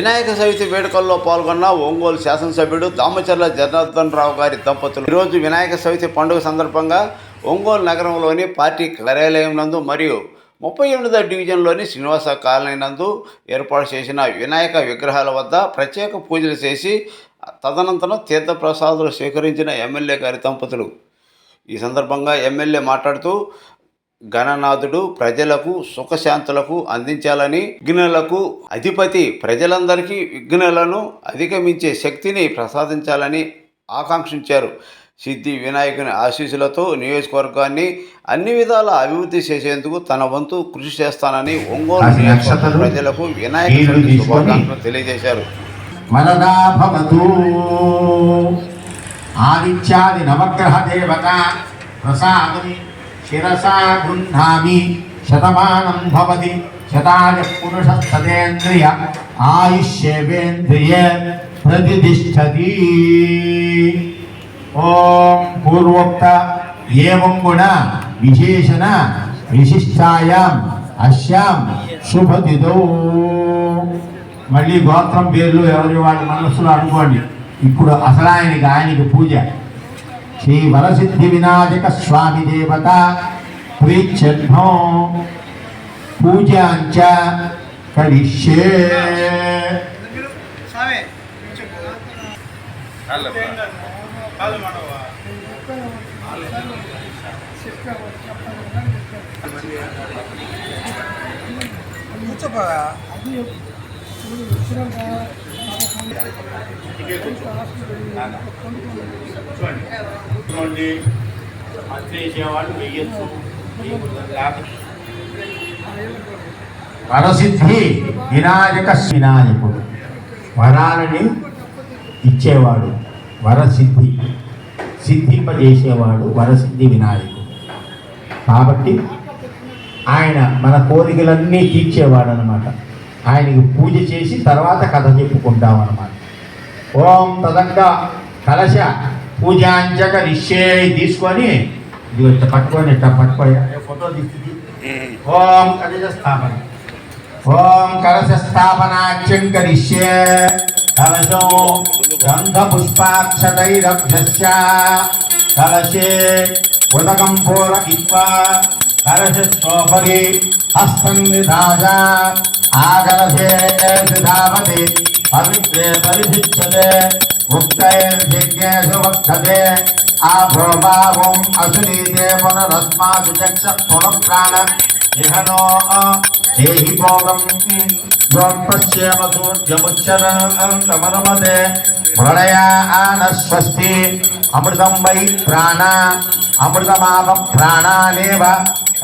వినాయక చవితి వేడుకల్లో పాల్గొన్న ఒంగోలు శాసనసభ్యుడు దామచర్ల జనార్దన్ రావు గారి దంపతులు. ఈరోజు వినాయక చవితి పండుగ సందర్భంగా ఒంగోలు నగరంలోని పార్టీ కార్యాలయం నందు మరియు ముప్పై ఎనిమిదో డివిజన్లోని శ్రీనివాస కాలనీ నందు ఏర్పాటు చేసిన వినాయక విగ్రహాల వద్ద ప్రత్యేక పూజలు చేసి తదనంతరం తీర్థప్రసాదులు స్వీకరించిన ఎమ్మెల్యే గారి దంపతులు. ఈ సందర్భంగా ఎమ్మెల్యే మాట్లాడుతూ గణనాథుడు ప్రజలకు సుఖశాంతులకు అందించాలని విఘ్నులకు అధిపతి ప్రజలందరికీ విఘ్నులను అధిగమించే శక్తిని ప్రసాదించాలని ఆకాంక్షించారు సిద్ధి వినాయకుని ఆశీస్సులతో నియోజకవర్గాన్ని అన్ని విధాల అభివృద్ధి చేసేందుకు తన వంతు కృషి చేస్తానని ఒంగోలు నియోజకవర్గ. ప్రజలకు వినాయక చవితి శుభాకాంక్షలు తెలియజేశారు ఆదిత్యాది నవగ్రహ దేవత ప్రసాదం శిరసా గృహ్ణామి శతమానం భవతి శతాయ పురుష సదేంద్రియ ఆయుష్యేవేంద్రియ ప్రతిష్టతి ఓం పూర్వోక్త ఏం గుణ విశేషణ విశిష్టాయాం అశ్యాం శుభతిదో మళ్ళీ గోత్రం పేర్లు ఎవరి వాళ్ళ మనస్సులో అనుకోండి. ఇప్పుడు అసలు ఆయనకి ఆయనకి పూజ. శ్రీ వరసిద్ధి వినాయక స్వామి చూడండి ప్రీత్యర్థం పూజాంచ వరసిద్ధి వినాయక వినాయకుడు. వరాలని ఇచ్చేవాడు వరసిద్ధి సిద్ధింపజేసేవాడు వరసిద్ధి వినాయకుడు. కాబట్టి ఆయన మన కోరికలన్నీ తీర్చేవాడు అనమాట ఆయనకి పూజ చేసి తర్వాత కథ చెప్పుకుంటాం అన్నమాట ఓం తదంగా కలశ పూజాంచక నిశ్చే తీసుకొని ఇది ఇట్లా పట్టుకొని ఇట్లా పట్టుకొని ఫోటో తీసుకుంది ఓం కలశ స్థాపన. ఓం కలశ స్థాపనాఖ్యం కరిష్యే కలశో గంధ పుష్పాక్షతైరభ్యస్య కలశే ఉదకం పూరయిత్వా కలశ శోభరి హస్తం నిధాయ ఆకలశే ధావతి పవిత్రే పరిభిచ్చతే ముక్తైర్యజ్ఞేషు వక్షతే ఆభ్రోభావం అసునీతే పునరస్మాసు చక్ష పునఃప్రాణ ఇహనో దేహి భోగం ద్రోపశ్యేమ సూర్యముచ్చరణమనమతే ప్రళయాన స్వస్తి అమృతం వై ప్రాణ అమృతమాప ప్రాణానేవ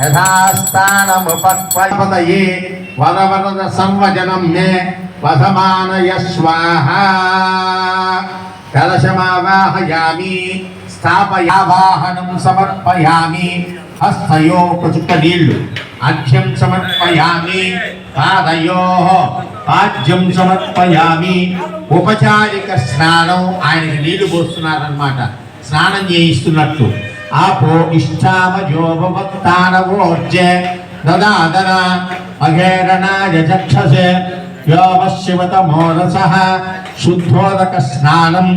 యథాస్థానముపత్వయే వరవరద సంవజనం మే వసమానయ స్వాహ కలశమావాహయామి స్థాపయావాహనం సమర్పయామి హస్తయో చుక్క నీళ్ళు అధ్యం సమర్పయామి పాదయో పాద్యం సమర్పయామి ఉపచారిక స్నానం ఆయనకి నీళ్ళు పోస్తున్నారనమాట స్నానం చేయిస్తున్నట్టు. ఆపో ఇష్టామయోపవత్తానవోర్జే దదాదన అఘేరణాయ చక్షసే యోమశివతమోరస శుద్ధోదక స్నానం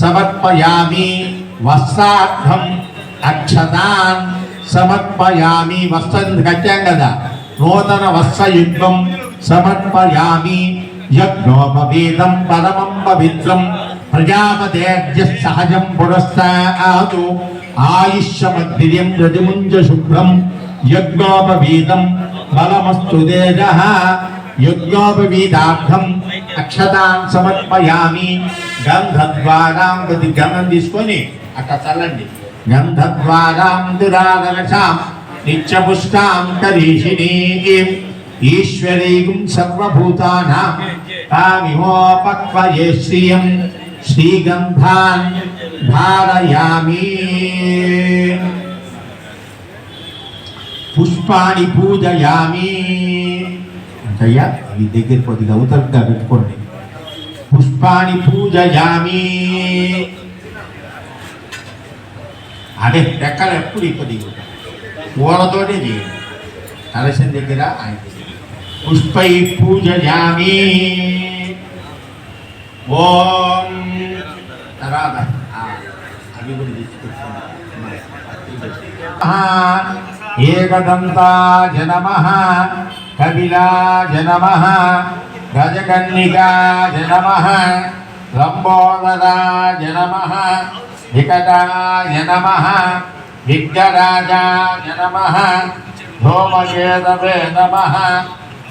సమర్పయామి వస్త్రార్థం అక్షతాన్ సమర్పయామి వస్త్రం కట్టాం కదా. నూతన వస్త్రయుగ్మం సమర్పయామి యజ్ఞోపవేదం పరమం పవిత్రం ప్రజాపతేర్య సహజం పురస్తాదు ఆయుష్యమద్రియం రతిముంజ శుభ్రం యజ్ఞోపవీతం బలమస్తు తేజ యజ్ఞోపవీతార్థం అక్షతాన్ సమర్పయామి గంధద్వారాం ప్రతి గంధం తీసుకొని అక్కడ చల్లండి. గంధద్వారాం దురాదరసాం నిత్యపుష్టాం కరీషిణీ ఈశ్వరీం సర్వభూతానాం తామిహోపక్వయే శ్రియం శ్రీగంధాన్ ధారయామి. పుష్పాన్ని పూజయామి. అంటయ్యా ఈ దగ్గర కొద్దిగా అవతలంగా పెట్టుకోండి. పుష్పాన్ని పూజయామి. అదే రెక్కలు ఎప్పుడు ఇప్పుడు పూలతోనే చేయండి. కలశం దగ్గర ఆయన పుష్పై పూజయామి. ఓ తర్వాత ఆ, అవి కూడా తీసుకొచ్చుకుందాం. ఏకదంతాయ నమ కపిలాయ నమ గజకన్నికాయ నమ లంబోదరాయ నమ వికటాయ నమ విఘ్నరాజాయ నమ ధూమకేతవే నమ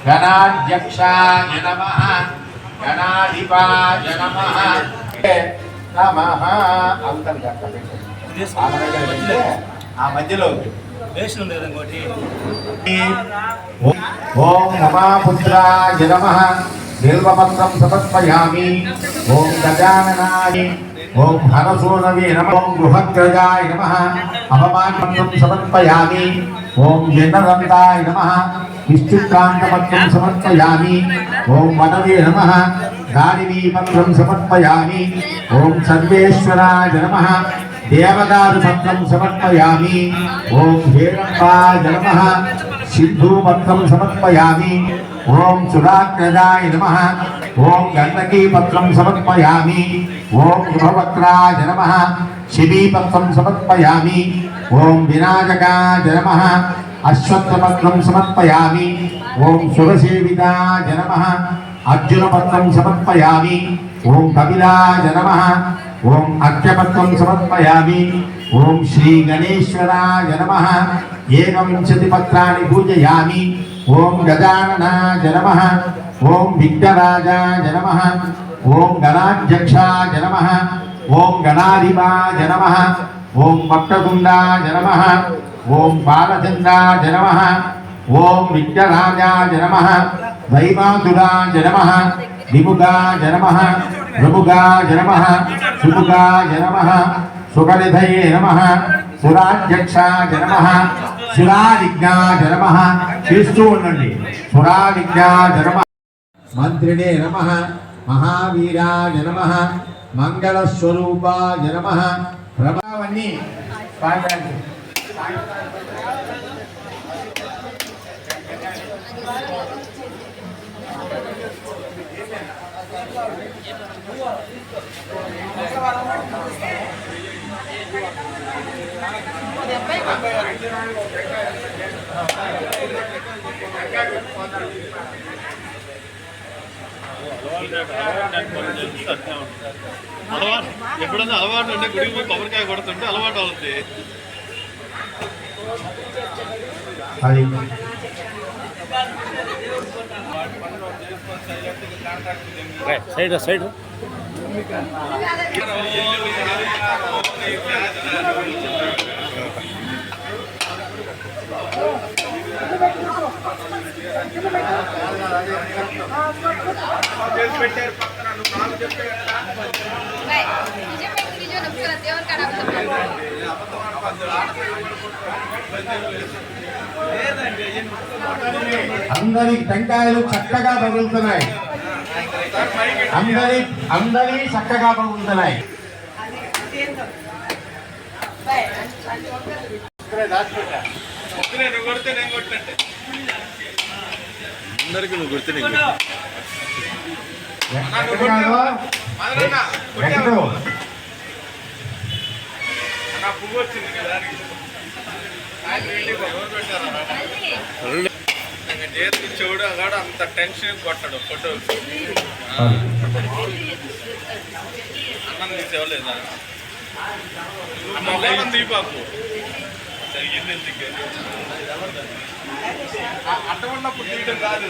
గణాధ్యక్షాయ నమ గణాధిపాయ నమ నమ అంతర్గత ఆ మధ్యలో ఓం నమాపుత్రాయ నమ బిల్వపత్రం సమర్పయామి. ఓం గజాననాయ ఓం హరసూనవే నమ ఓం గృహగ్రజాయ నమ అవమానపత్రం సమర్పయామి. ఓం జనరంతాయ నమ విష్ణుకాంతపత్రం సమర్పయామి. ఓం వనవే నమ దారిణీపత్రం సమర్పయామి. ఓం సర్వేశ్వరాయ నమ. దేవదారు పత్రం సమర్పయామి. ఓం హేరంబాయ నమ. సిద్ధూపత్రం సమర్పయామి. ఓం సురాగ్రజాయ నమ. ఓం గండకీపత్రం సమర్పయామి. ఓం గృహవక్రాయ నమ. శిబీపత్రం సమర్పయామి. ఓం వినాయకాయ నమ. అశ్వత్థపత్రం సమర్పయామి. ఓం సురసేవితాయ నమ. అర్జునపత్రం సమర్పయామి. ఓం కపిలాయ నమ. ఓం అర్ఘ్యపత్రం సమర్పయామి. ఓం శ్రీ గణేశ్వరాయ నమ. ఏకవింశతి పత్రాన్ని పూజయామి. ఓం గజాననాయ నమ. ఓం విఘ్నరాజాయ నమ. ఓం గణాధ్యక్షాయ నమ. ఓం గణాధిపాయ నమ. ఓం వక్రతుండాయ నమ. ఓం బాలచంద్రాయ నమ. ఓం విఘ్నరాజాయ నమ వైమాతురాయ నమ విముగాయ నమ ప్రభుగాయ నమ సుముగాయ నమ సుగనిధయే నమ సురాధ్యక్షాయ నమ సురాలిజ్ఞాయ నమ చేస్తూ ఉండండి. సురాలిజ్ఞాయ నమ. మంత్రిణే నమ మహావీరాయ నమ మంగళస్వరూపాయ నమ. ప్రభావన్ని పాడండి అలవాటు ఎప్పుడన్నా అలవాటు అంటే గుడికి పోయి కొబ్బరికాయ కొడుతుంటే అలవాటు అవుతుంది ಸೈಡ್ ಸೈಡ್ పెట్టారు పక్కన నాలుగు చెప్పారు అందరి టెంకాయలు చక్కగా పగులుతున్నాయి అందరి అందరి చక్కగా పగులుతున్నాయి అందరికి నువ్వు గుర్తు ఎక్కడున్నాడు? ఎక్కడు? చెవుడు అగాడు అంత టెన్షన్ కొట్టాడు ఫోటో అన్నం తీసేవలేదా మొబైల్ దీపాకు జరిగింది అట్ట ఉన్నప్పుడు తీయడం కాదు.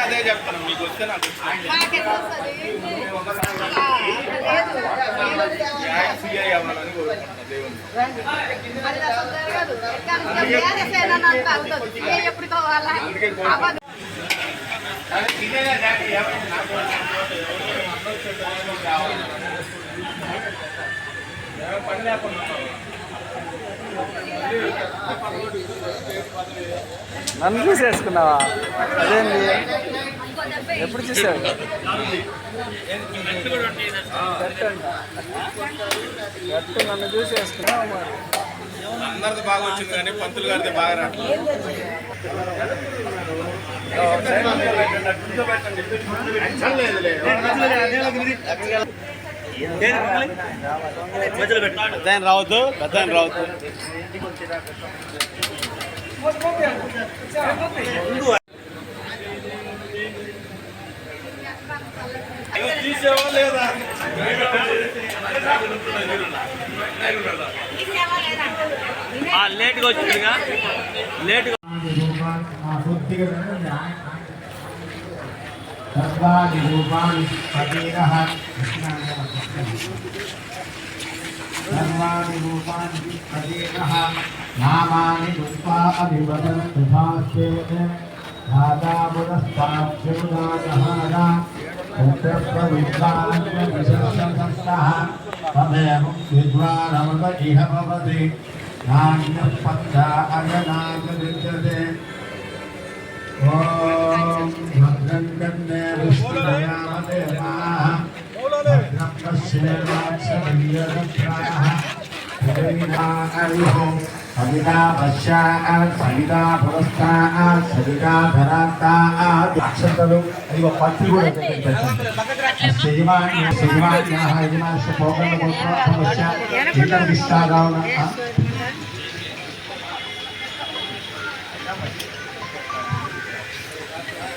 అదే చెప్తాను మీకు వస్తే నాకు సిఐ నన్ను చూసేసుకున్నావా? అదేంది? దెబ్బ ఎప్పుడు చూసావు. గట్టు నన్ను చూసేసుకున్నావు మరి? అందరిది బాగా వచ్చింది కానీ పంతులు గారిది బాగా రావట్లేదు. పెద్ద ఆయన రావద్దు పెద్ద ఆయన రావద్దు తీసేవా లేదా లేట్గా వచ్చిందిగా. లేట్గా सर्वाणि रूपाणि प्रदेशः नामानि पुष्पा अभिवदन्तु भाष्येत् धाता पुरस्ताभ्युदाजहारा तत्र प्रविद्वान्विशस्तः तदेवं विद्वानमव इह भवति नान्यः पक्षा अगनागविद्यते ॐ भद्रं कन्या विष्णुयामदेवाः सविता पश्चात् सविता पुरस्तात् सविता धरात्तात् नक्षत्रं इव पत्रिगुणः श्रीमान् श्रीमान्याः यजमानस्य पौर्णमोत्सवस्य चिन्तनविस्तारावनः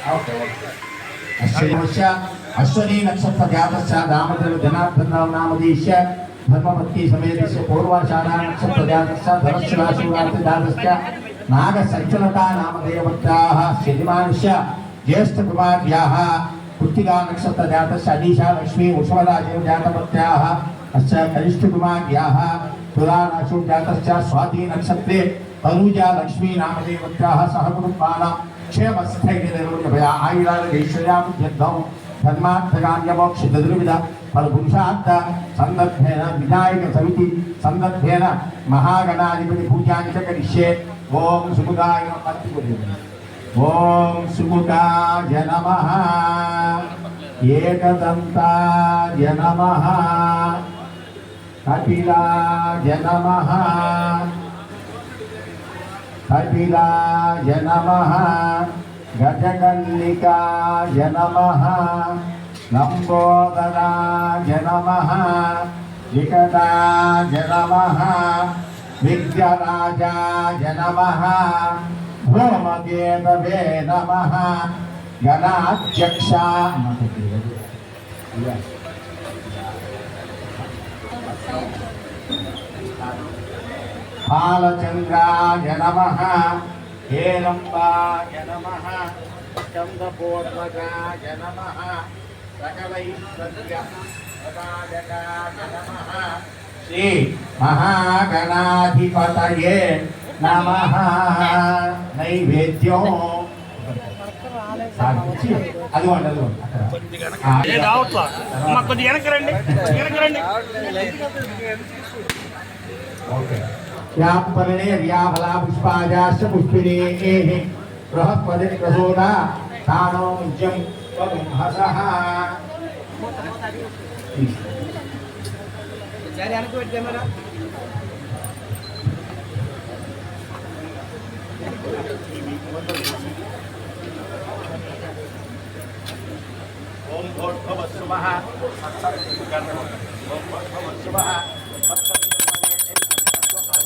Okay. अश्वनी नक्षत्र जातस्य दामदेव जनार्दनराव नामधीश्य धर्मपत्नी समेतस्य पूर्वाषाढा नक्षत्र जातस्य हा जातस्य नागसञ्चलता कुमार या हा कृत्तिका नक्षत्र जातस्य दीशा लक्ष्मी, उष्मराजेव जातपत्याः अस्य कनिष्ठकुमार्याः तुलाराशु जातस्य स्वाति नक्षत्रे। तनुजा, लक्ष्मी नामदेवत्याः सहकुटुम्बानां क्षेमस्थैर्यनिर्वृतभया आयुरालयैश्वर्यां తులా రాశి జాతస్య స్వాతి ఫలపురుషార్థ సందర్భేన వినాయక సమితి సందర్భేన మహాగణాధిపతి పూజాంచ కరిష్యే ఓం సుముఖాయ నమః ఓం సుముఖాయ నమ ఏకదంతాయ నమ కపిలాయ నమ కపిలాయ నమ గజగల్లికాయ నమ లంబోదరాయ నమ వికటాయ నమ విద్యరాజాయ నమ భూమకేతవే నమ గణాధ్యక్ష బాలచంద్రాయ నమ హేరంబాయ నమః. చంద్రపూర్వజాయ నమః. సకలైశ్వర్య ప్రదాయకాయ నమః. శ్రీ మహాగణాధిపతయే నమః. నైవేద్యం. సాధించి అదిగోండి అదిగోండి అక్కడ. ఆ, రావట్లా మాకు కొద్దిగా వెనక్కి రండి వెనక్కి రండి ఓకే వ్యాపనే వ్యాఫలా పుష్పాజాశ్చ పుష్పినే బృహస్పతి ప్రసోదా తానో ముజ్యం హసః ఓం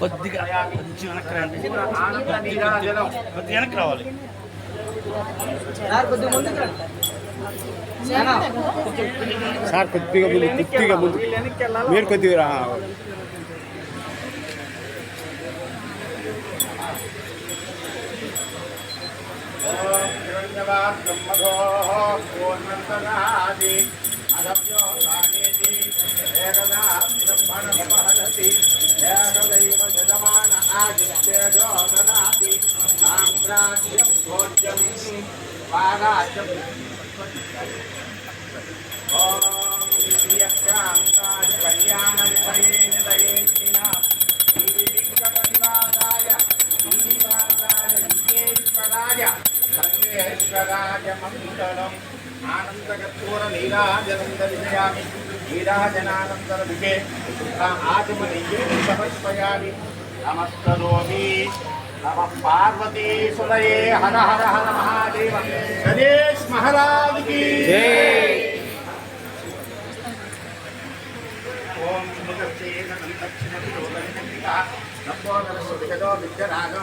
కొద్దిగా కొంచెం వెనక్కి రండి కొద్దిగా వెనక్కి రావాలి కొద్దిగా ముందుకు రండి సార్ కొద్దిగా ముందు కొద్దిగా ముందు వీళ్ళు వెనక్కి వెళ్ళాలా? మీరు కొద్దిగా రా. సర్వేశ్వరాయ మంగళం ఆనందకర్పూర నీరాజనం దర్శయామి నీరాజనానందర విజే ఆచమనీయే సమర్పయామి. నమస్కరోమి నమ పార్వతీ హర హర హర మహాదేవ గణేష్ మహారాజ్ ఓం దక్షిణ సందక్షిణతో గణితంబికా నంబోదరసు విగదో విద్యరాగో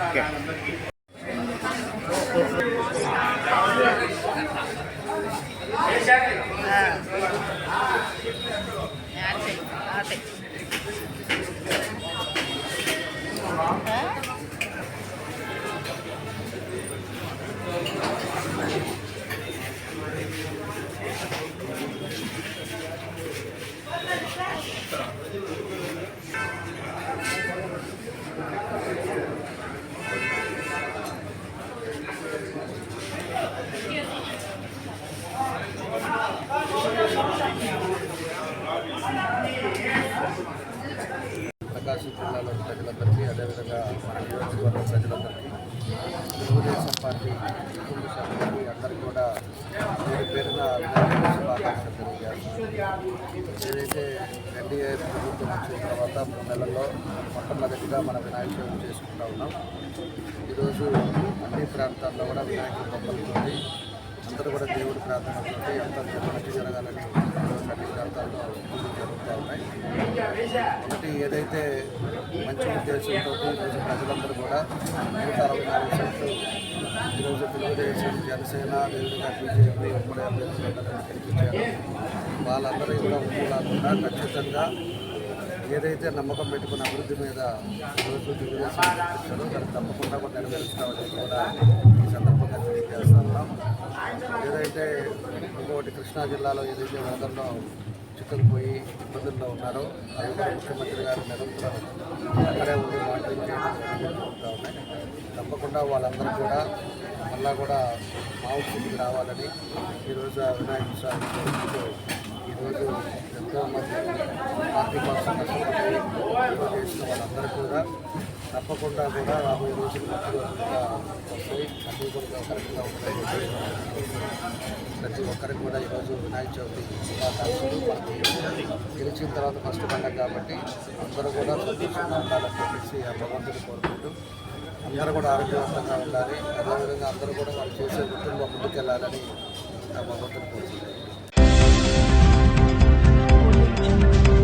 Okay. Yeah, I'll take it. I'll take it. ప్రజలందరికీ అదేవిధంగా మన నియోజకవర్గ ప్రజలందరికీ తెలుగుదేశం పార్టీ కుటుంబ సభ్యులకి అందరికీ కూడా పేరు పేరున శుభాకాంక్షలు తెలియజేస్తున్నాను. ఏదైతే ఎన్డీఏ ప్రభుత్వం వచ్చిన తర్వాత మూడు నెలల్లో మొట్టమొదటిగా మన వినాయక చవితి చేసుకుంటా ఉన్నాం. ఈరోజు అన్ని ప్రాంతాల్లో కూడా వినాయకుడి బొమ్మలతోటి అందరూ కూడా దేవుడి ప్రార్థనతోటి అంతా మంచి జరగాలని ఈరోజు అన్ని ప్రాంతాల్లో పూజలు జరుగుతూ ఉన్నాయి ఒకటి ఏదైతే మంచి ఉద్దేశంతో ఈరోజు ప్రజలందరూ కూడా నూట అరవై నాలుగు సీట్లు ఈరోజు తెలుగుదేశం జనసేన అదేవిధంగా బీజేపీ ఉమ్మడి అభ్యర్థులందరినీ గెలిపించారు. వాళ్ళందరూ కూడా ఉండాలన్నా ఖచ్చితంగా ఏదైతే నమ్మకం పెట్టుకున్న అభివృద్ధి మీద ఈరోజు తెలుగుదేశం గెలిపించారో దాన్ని తప్పకుండా కూడా నెరవేరుస్తామని కూడా ఈ సందర్భంగా తెలియజేస్తా ఉన్నాం. ఏదైతే ఇంకొకటి కృష్ణా జిల్లాలో ఏదైతే వరదల్లో చిక్కుకుపోయి ఇబ్బందుల్లో ఉన్నారో అది కూడా ముఖ్యమంత్రి గారు నిరంతరం అక్కడే ఉండి మానిటరింగ్ చేయడం ఉన్నాయి. తప్పకుండా వాళ్ళందరూ కూడా మళ్ళా కూడా మా స్థితికి రావాలని ఈరోజు వినాయక స్వామి ఈరోజు ఎంతో మంది పార్టీ చేసిన వాళ్ళందరూ కూడా తప్పకుండా కూడా రాబోయే రోజులు వస్తాయి అన్ని కూడా కరెక్ట్గా ఉంటాయి ప్రతి ఒక్కరికి కూడా ఈరోజు వినాయక చవితి శుభాకాంక్షలు గెలిచిన తర్వాత ఫస్ట్ పండగ కాబట్టి అందరూ కూడా సంతోషంగా ఉండాలని చెప్పేసి ఆ భగవంతుని కోరుకుంటూ అందరూ కూడా ఆరోగ్యవంతంగా ఉండాలి అదేవిధంగా అందరూ కూడా వాళ్ళు చేసే వృత్తుల్లో ముందుకెళ్ళాలని ఆ భగవంతుని కోరుకుంటున్నాను. Thank you.